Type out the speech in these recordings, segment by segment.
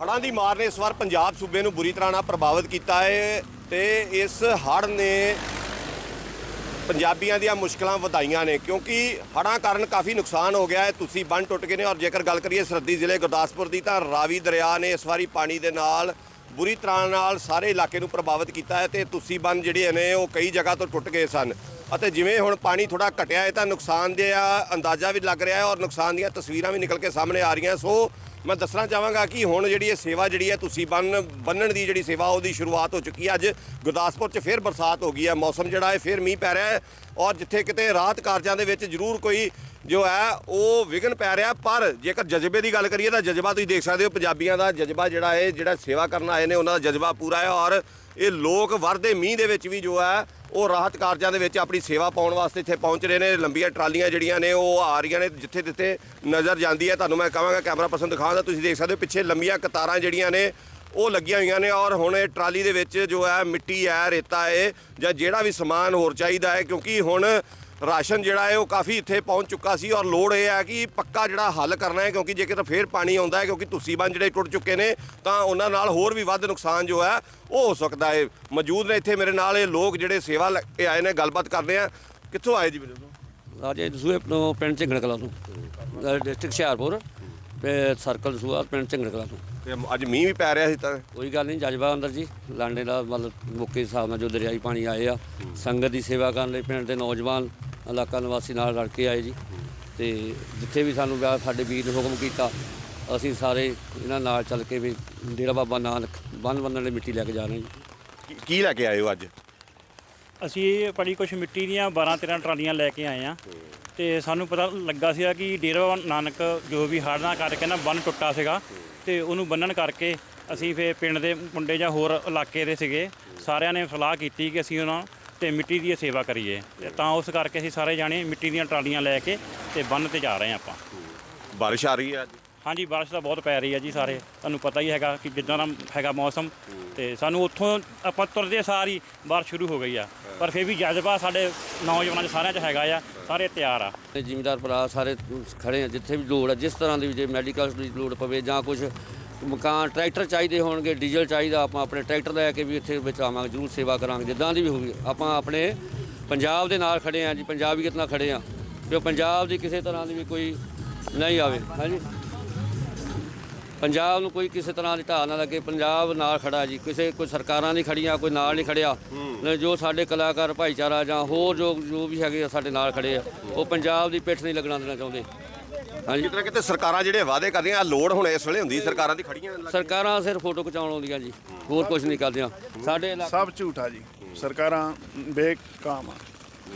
ਹੜ੍ਹਾਂ ਦੀ ਮਾਰ ਨੇ ਇਸ ਵਾਰ ਪੰਜਾਬ ਸੂਬੇ ਨੂੰ ਬੁਰੀ ਤਰ੍ਹਾਂ ਨਾਲ ਪ੍ਰਭਾਵਿਤ ਕੀਤਾ ਹੈ ਤੇ ਇਸ ਹੜ੍ਹ ਨੇ ਪੰਜਾਬੀਆਂ ਦੀਆਂ ਮੁਸ਼ਕਲਾਂ ਵਧਾਈਆਂ ਨੇ, ਕਿਉਂਕਿ ਹੜ੍ਹਾਂ ਕਾਰਨ ਕਾਫੀ ਨੁਕਸਾਨ ਹੋ ਗਿਆ ਹੈ, ਤੁਸੀਂ ਬੰਨ ਟੁੱਟ ਗਏ ਨੇ ਔਰ ਜੇਕਰ ਗੱਲ ਕਰੀਏ ਸਰਹੱਦੀ ਜ਼ਿਲ੍ਹੇ ਗੁਰਦਾਸਪੁਰ ਦੀ ਤਾਂ ਰਾਵੀ ਦਰਿਆ ਨੇ ਇਸ ਵਾਰੀ ਪਾਣੀ ਦੇ ਨਾਲ ਬੁਰੀ ਤਰ੍ਹਾਂ ਨਾਲ ਸਾਰੇ ਇਲਾਕੇ ਨੂੰ ਪ੍ਰਭਾਵਿਤ ਕੀਤਾ ਹੈ ਤੇ ਤੁਸੀਂ ਬੰਨ ਜਿਹੜੇ ਨੇ ਉਹ ਕਈ ਜਗ੍ਹਾ ਤੋਂ ਟੁੱਟ ਗਏ ਸਨ ਅਤੇ ਜਿਵੇਂ ਹੁਣ ਪਾਣੀ ਥੋੜਾ ਘਟਿਆ ਹੈ ਤਾਂ ਨੁਕਸਾਨ ਦੇ ਅੰਦਾਜ਼ਾ ਵੀ ਲੱਗ ਰਿਹਾ ਹੈ ਔਰ ਨੁਕਸਾਨ ਦੀਆਂ ਤਸਵੀਰਾਂ ਵੀ ਨਿਕਲ ਕੇ ਸਾਹਮਣੇ ਆ ਰਹੀਆਂ, ਸੋ ਮੈਂ ਦੱਸਣਾ ਚਾਹਾਂਗਾ ਕਿ ਹੁਣ ਜਿਹੜੀ ਇਹ ਸੇਵਾ ਜਿਹੜੀ ਹੈ ਤੁਸੀਂ ਬੰਨ, ਬੰਨਣ ਦੀ ਜਿਹੜੀ ਸੇਵਾ, ਉਹਦੀ ਸ਼ੁਰੂਆਤ ਹੋ ਚੁੱਕੀ ਹੈ। ਅੱਜ ਗੁਰਦਾਸਪੁਰ 'ਚ ਫੇਰ ਬਰਸਾਤ ਹੋ ਗਈ ਹੈ। ਮੌਸਮ ਜਿਹੜਾ ਹੈ, ਫੇਰ ਮੀਂਹ ਪੈ ਰਿਹਾ ਹੈ ਔਰ ਜਿੱਥੇ ਕਿਤੇ ਰਾਹਤ ਕਾਰਜਾਂ ਦੇ ਵਿੱਚ ਜ਼ਰੂਰ ਕੋਈ ਜੋ ਹੈ, ਉਹ ਵਿਘਨ ਪੈ ਰਿਹਾ ਪਰ ਜੇਕਰ ਜਜ਼ਬੇ ਦੀ ਗੱਲ ਕਰੀਏ ਤਾਂ ਜਜ਼ਬਾ ਤੁਸੀਂ ਦੇਖ ਸਕਦੇ ਹੋ, ਪੰਜਾਬੀਆਂ ਦਾ ਜਜ਼ਬਾ ਜਿਹੜਾ ਹੈ, ਜਿਹੜਾ ਸੇਵਾ ਕਰਨ ਆਏ ਨੇ, ਉਹਨਾਂ ਦਾ ਜਜ਼ਬਾ ਪੂਰਾ ਹੈ ਔਰ ਇਹ ਲੋਕ ਵਰਦੇ ਮੀਂਹ ਦੇ ਵਿੱਚ ਵੀ ਜੋ ਹੈ, ਉਹ ਰਾਹਤ ਕਾਰਜਾਂ ਦੇ ਵਿੱਚ ਆਪਣੀ ਸੇਵਾ ਪਾਉਣ ਵਾਸਤੇ ਇੱਥੇ ਪਹੁੰਚ ਰਹੇ ਨੇ। ਲੰਬੀਆਂ ਟਰਾਲੀਆਂ ਜਿਹੜੀਆਂ ਨੇ, ਉਹ ਆ ਰਹੀਆਂ ਨੇ। ਜਿੱਥੇ ਜਿੱਥੇ ਨਜ਼ਰ ਜਾਂਦੀ ਹੈ, ਤੁਹਾਨੂੰ ਮੈਂ ਕਹਾਂਗਾ, ਕੈਮਰਾ ਪਰਸਨ ਦਿਖਾਉਂਦਾ ਤੁਸੀਂ ਦੇਖ ਸਕਦੇ ਹੋ, ਪਿੱਛੇ ਲੰਬੀਆਂ ਕਤਾਰਾਂ ਜਿਹੜੀਆਂ ਨੇ, ਉਹ ਲੱਗੀਆਂ ਹੋਈਆਂ ਨੇ ਔਰ ਹੁਣ ਇਹ ਟਰਾਲੀ ਦੇ ਵਿੱਚ ਜੋ ਹੈ, ਮਿੱਟੀ ਹੈ, ਰੇਤਾ ਹੈ, ਜਾਂ ਜਿਹੜਾ ਵੀ ਸਮਾਨ ਹੋਰ ਚਾਹੀਦਾ ਹੈ, ਕਿਉਂਕਿ ਹੁਣ ਰਾਸ਼ਨ ਜਿਹੜਾ ਹੈ, ਉਹ ਕਾਫੀ ਇੱਥੇ ਪਹੁੰਚ ਚੁੱਕਾ ਸੀ ਔਰ ਲੋੜ ਇਹ ਹੈ ਕਿ ਪੱਕਾ ਜਿਹੜਾ ਹੱਲ ਕਰਨਾ ਹੈ, ਕਿਉਂਕਿ ਜੇਕਰ ਫੇਰ ਪਾਣੀ ਆਉਂਦਾ ਹੈ, ਕਿਉਂਕਿ ਤੁਸੀਂ ਬੰਨ ਜਿਹੜੇ ਟੁੱਟ ਚੁੱਕੇ ਨੇ, ਤਾਂ ਉਹਨਾਂ ਨਾਲ ਹੋਰ ਵੀ ਵੱਧ ਨੁਕਸਾਨ ਜੋ ਹੈ, ਉਹ ਹੋ ਸਕਦਾ ਹੈ। ਮੌਜੂਦ ਨੇ ਇੱਥੇ ਮੇਰੇ ਨਾਲ ਇਹ ਲੋਕ ਜਿਹੜੇ ਸੇਵਾ ਲੈ ਕੇ ਆਏ ਨੇ, ਗੱਲਬਾਤ ਕਰਦੇ ਆ। ਕਿੱਥੋਂ ਆਏ ਜੀ ਵੀਰੇ? ਰਾਜੇ ਦਸੂਏ ਪਿੰਡ ਝਿੰਗੜ ਕਲਾਂ ਤੋਂ ਡਿਸਟ੍ਰਿਕਟ ਹੁਸ਼ਿਆਰਪੁਰ। ਸਰਕਲ ਦਸੂਆ ਪਿੰਡ ਝਿੰਗੜ ਕਲਾਂ ਤੋਂ ਤੇ ਅੱਜ ਮੀਂਹ ਵੀ ਪੈ ਰਿਹਾ ਸੀ ਤਾਂ? ਕੋਈ ਗੱਲ ਨਹੀਂ ਜਜ਼ਬਾ ਅੰਦਰ ਜੀ। ਲਾਂਡੇ ਦਾ ਮਤਲਬ ਮੌਕੇ ਦੇ ਹਿਸਾਬ ਨਾਲ ਜੋ ਦਰਿਆਈ ਪਾਣੀ ਆਏ ਆ ਸੰਗਤ ਦੀ ਸੇਵਾ ਕਰਨ ਲਈ ਪਿੰਡ ਦੇ ਨੌਜਵਾਨ ਇਲਾਕਾ ਨਿਵਾਸੀ ਨਾਲ ਰਲ ਕੇ ਆਏ ਜੀ। ਤੇ ਜਿੱਥੇ ਵੀ ਸਾਨੂੰ ਵਿਆਹ ਸਾਡੇ ਵੀਰ ਨੇ ਹੁਕਮ ਕੀਤਾ ਅਸੀਂ ਸਾਰੇ ਇਹਨਾਂ ਨਾਲ ਚੱਲ ਕੇ ਵੀ ਡੇਰਾ ਬਾਬਾ ਨਾਨਕ ਬੰਨ ਬੰਨਣ ਲਈ ਮਿੱਟੀ ਲੈ ਕੇ ਜਾ ਰਹੇ ਜੀ। ਕੀ- ਕੀ ਲੈ ਕੇ ਆਏ ਹੋ ਅੱਜ? ਅਸੀਂ ਬੜੀ ਕੁਛ ਮਿੱਟੀ ਦੀਆਂ 12 13 ਟਰਾਲੀਆਂ ਲੈ ਕੇ ਆਏ ਆ ਤੇ ਸਾਨੂੰ ਪਤਾ ਲੱਗਾ ਸੀਗਾ ਕਿ ਡੇਰਾ ਬਾਬਾ ਨਾਨਕ ਜੋ ਵੀ ਹੜ੍ਹ ਨਾਲ ਕਰਕੇ ਨਾ ਬੰਨ ਟੁੱਟਾ ਸੀਗਾ ਤੇ ਉਹਨੂੰ ਬੰਨਣ ਕਰਕੇ ਅਸੀਂ ਫੇ ਪਿੰਡ ਦੇ ਮੁੰਡੇ ਜਾਂ ਹੋਰ ਇਲਾਕੇ ਦੇ ਸੀਗੇ, ਸਾਰਿਆਂ ਨੇ ਸਲਾਹ ਕੀਤੀ ਕਿ ਅਸੀਂ ਉਹਨਾਂ ਤੇ ਮਿੱਟੀ ਦੀ ਸੇਵਾ ਕਰੀਏ। ਤੇ ਤਾਂ ਉਸ ਕਰਕੇ ਅਸੀਂ ਸਾਰੇ ਜਾਣੇ ਮਿੱਟੀ ਦੀਆਂ ਟਰਾਲੀਆਂ ਲੈ ਕੇ ਤੇ ਬੰਨ ਤੇ ਜਾ ਰਹੇ ਹਾਂ ਆਪਾਂ। ਬਾਰਿਸ਼ ਆ ਰਹੀ ਹੈ ਅੱਜ? ਹਾਂਜੀ, ਬਾਰਿਸ਼ ਤਾਂ ਬਹੁਤ ਪੈ ਰਹੀ ਹੈ ਜੀ ਸਾਰੇ। ਤੁਹਾਨੂੰ ਪਤਾ ਹੀ ਹੈਗਾ ਕਿ ਜਿੱਦਾਂ ਦਾ ਹੈਗਾ ਮੌਸਮ ਤੇ ਸਾਨੂੰ ਉੱਥੋਂ ਆਪਾਂ ਤੁਰਦੇ ਸਾਰੀ ਬਾਰਿਸ਼ ਸ਼ੁਰੂ ਹੋ ਗਈ ਆ। ਪਰ ਫਿਰ ਵੀ ਜਜ਼ਬਾ ਸਾਡੇ ਨੌਜਵਾਨਾਂ 'ਚ ਸਾਰਿਆਂ 'ਚ ਹੈਗਾ ਆ, ਸਾਰੇ ਤਿਆਰ ਆ। ਤੇ ਜ਼ਿਮੀਦਾਰ ਭਰਾ ਸਾਰੇ ਖੜੇ ਆ, ਜਿੱਥੇ ਵੀ ਲੋੜ ਆ, ਜਿਸ ਤਰ੍ਹਾਂ ਦੀ ਵੀ ਜੇ ਮੈਡੀਕਲ ਦੀ ਲੋੜ ਪਵੇ ਜਾਂ ਕੁਝ ਮਕਾਨ, ਟਰੈਕਟਰ ਚਾਹੀਦੇ ਹੋਣਗੇ, ਡੀਜ਼ਲ ਚਾਹੀਦਾ, ਆਪਾਂ ਆਪਣੇ ਟਰੈਕਟਰ ਲੈ ਕੇ ਵੀ ਇੱਥੇ ਵਿੱਚ ਆਵਾਂਗੇ ਜ਼ਰੂਰ ਸੇਵਾ ਕਰਾਂਗੇ, ਜਿੱਦਾਂ ਦੀ ਵੀ ਹੋਵੇ ਆਪਾਂ ਆਪਣੇ ਪੰਜਾਬ ਦੇ ਨਾਲ ਖੜੇ ਆ ਜੀ ਪੰਜਾਬੀਅਤ ਨਾਲ ਖੜੇ ਆ ਕਿ ਪੰਜਾਬ ਦੀ ਕਿਸੇ ਤਰ੍ਹਾਂ ਦੀ ਵੀ ਕੋਈ ਨਹੀਂ ਆਵੇ, ਹਾਂਜੀ। ਪੰਜਾਬ ਨੂੰ ਕੋਈ ਕਿਸੇ ਤਰ੍ਹਾਂ ਦੀ ਢਾਹ ਨਾ ਲੱਗੇ। ਪੰਜਾਬ ਨਾਲ ਖੜਾ ਜੀ। ਕਿਸੇ ਕੋਈ ਸਰਕਾਰਾਂ ਨਹੀਂ ਖੜੀਆਂ ਕੋਈ ਨਾਲ ਨਹੀਂ ਖੜਿਆ। ਜੋ ਸਾਡੇ ਕਲਾਕਾਰ ਭਾਈਚਾਰਾ ਜਾਂ ਹੋਰ ਜੋ ਜੋ ਵੀ ਹੈਗੇ ਆ ਸਾਡੇ ਨਾਲ ਖੜੇ ਆ ਉਹ ਪੰਜਾਬ ਦੀ ਪਿੱਠ ਨਹੀਂ ਲੱਗਣਾ ਦੇਣਾ ਚਾਹੁੰਦੇ। ਹਾਂਜੀ। ਕਿਤੇ ਨਾ ਕਿਤੇ ਸਰਕਾਰਾਂ ਜਿਹੜੇ ਵਾਅਦੇ ਕਰਦੀਆਂ ਲੋੜ ਹੁਣ ਇਸ ਵੇਲੇ ਹੁੰਦੀ ਸਰਕਾਰਾਂ ਦੀ ਖੜੀਆਂ ਸਰਕਾਰਾਂ ਸਿਰਫ ਫੋਟੋ ਖਿਚਾਉਣ ਆਉਂਦੀਆਂ ਜੀ ਹੋਰ ਕੁਝ ਨਹੀਂ ਕਰਦੀਆਂ। ਸਾਡੇ ਸਭ ਝੂਠਾ ਜੀ। ਸਰਕਾਰਾਂ ਬੇਕਾਮ ਆ।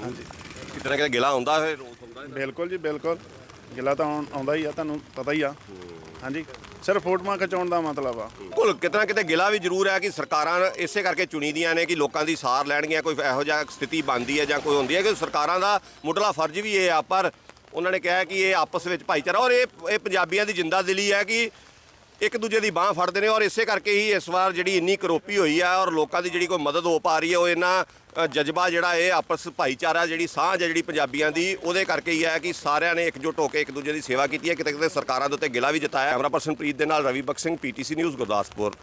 ਹਾਂਜੀ। ਕਿਤੇ ਨਾ ਕਿਤੇ ਗਿਲਾ ਹੁੰਦਾ ਹੈ ਰੋਸ ਹੁੰਦਾ। ਹੈ ਬਿਲਕੁਲ ਜੀ ਬਿਲਕੁਲ। ਗਿਲਾ ਤਾਂ ਆਉਂਦਾ ਹੀ ਆ ਤੁਹਾਨੂੰ ਪਤਾ ਹੀ ਆ। ਹਾਂਜੀ। ਸਿਰਫ ਫੋਟੋਆਂ ਖਿਚਾਉਣ ਦਾ ਮਤਲਬ ਆ। ਬਿਲਕੁਲ ਕਿਤੇ ਨਾ ਕਿਤੇ ਗਿਲਾ ਵੀ ਜ਼ਰੂਰ ਹੈ ਕਿ ਸਰਕਾਰਾਂ ਇਸੇ ਕਰਕੇ ਚੁਣੀਦੀਆਂ ਨੇ ਕਿ ਲੋਕਾਂ ਦੀ ਸਾਰ ਲੈਣਗੀਆਂ, ਕੋਈ ਇਹੋ ਜਿਹਾ ਸਥਿਤੀ ਬਣਦੀ ਹੈ ਜਾਂ ਕੋਈ ਹੁੰਦੀ ਹੈ ਕਿ ਸਰਕਾਰਾਂ ਦਾ ਮੁੱਢਲਾ ਫਰਜ਼ ਵੀ ਇਹ ਆ, ਪਰ ਉਹਨਾਂ ਨੇ ਕਿਹਾ ਕਿ ਇਹ ਆਪਸ ਵਿੱਚ ਭਾਈਚਾਰਾ ਔਰ ਇਹ ਇਹ ਪੰਜਾਬੀਆਂ ਦੀ ਜਿੰਦਾ ਦਿਲੀ ਹੈ ਕਿ ਇੱਕ ਦੂਜੇ ਦੀ ਬਾਹ ਫੜਦੇ ਨੇ ਔਰ ਇਸੇ ਕਰਕੇ ਹੀ ਇਸ ਵਾਰ ਜਿਹੜੀ ਇੰਨੀ ਕਰੋਪੀ ਹੋਈ ਹੈ ਔਰ ਲੋਕਾਂ ਦੀ ਜਿਹੜੀ ਕੋਈ ਮਦਦ ਹੋ ਪਾ ਰਹੀ ਹੈ ਉਹ ਇਹਨਾਂ ਜਜ਼ਬਾ ਜਿਹੜਾ ਇਹ ਆਪਸ ਭਾਈਚਾਰਾ ਜਿਹੜੀ ਸਾਂਝ ਹੈ ਜਿਹੜੀ ਪੰਜਾਬੀਆਂ ਦੀ, ਉਹਦੇ ਕਰਕੇ ਹੀ ਹੈ ਕਿ ਸਾਰਿਆਂ ਨੇ ਇਕਜੁੱਟ ਹੋ ਕੇ ਇੱਕ ਦੂਜੇ ਦੀ ਸੇਵਾ ਕੀਤੀ ਹੈ। ਕਿਤੇ ਕਿਤੇ ਸਰਕਾਰਾਂ ਦੇ ਉੱਤੇ ਗਿਲਾ ਵੀ ਜਤਾਇਆ। ਕੈਮਰਾ ਪਰਸਨ ਪ੍ਰੀਤ ਦੇ ਨਾਲ ਰਵੀ ਬਖ ਸਿੰਘ, ਪੀਟੀਸੀ ਨਿਊਜ਼ ਗੁਰਦਾਸਪੁਰ।